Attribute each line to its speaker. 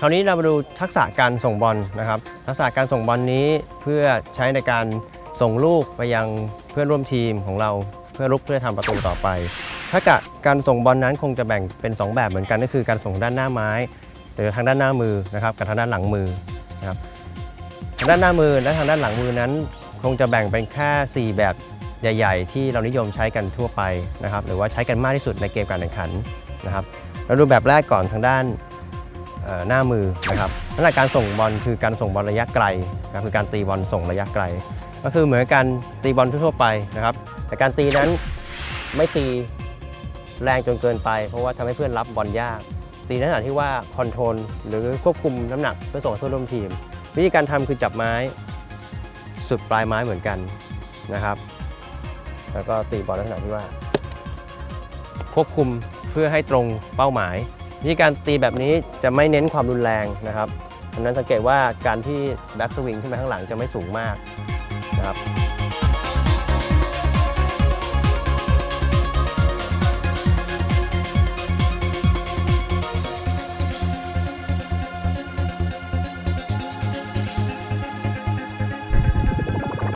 Speaker 1: คราวนี้เรามาดูทักษะการส่งบอลนะครับ ทักษะการส่งบอลนี้เพื่อใช้ในการส่งลูกไปยังเพื่อนร่วมทีมของเราเพื่อรุกเพื่อทำประตูต่อไปถ้ากะการส่งบอลนั้นคงจะแบ่งเป็น 2 แบบเหมือนกันก็คือการส่งด้านหน้าไม้ หรือทางด้านหน้ามือนะครับกับทางด้านหลังมือนะครับทางด้านหน้ามือและทางด้านหลังมือนั้น คงจะแบ่งเป็นแค่ 4 แบบใหญ่ ๆ ที่เรานิยมใช้กันทั่วไปนะครับหรือว่าใช้กันมากที่สุดในเกมการแข่งขันนะครับเราดูแบบแรกก่อนทางด้าน หน้ามือนะครับลักษณะการส่งบอลคือการส่งบอลระยะไกลนะครับคือการตีบอลส่งระยะไกล ก็คือเหมือนการตีบอลทั่วๆไปนะครับ แต่การตีนั้นไม่ตีแรงจนเกินไป เพราะว่าทำให้เพื่อนรับบอลยาก ตีในขณะที่ว่าคอนโทรลหรือควบคุมน้ำหนักเพื่อส่งให้เพื่อนร่วมทีม วิธีการทำคือจับไม้สุดปลายไม้เหมือนกันนะครับ แล้วก็ตีบอลในขณะที่ว่า ควบคุมเพื่อให้ตรงเป้าหมาย วิธีการตีแบบนี้จะไม่เน้นความรุนแรงนะครับดังนั้นสังเกตว่าการที่แบ็กสวิงขึ้นไปข้างหลังจะไม่สูงมากนะครับ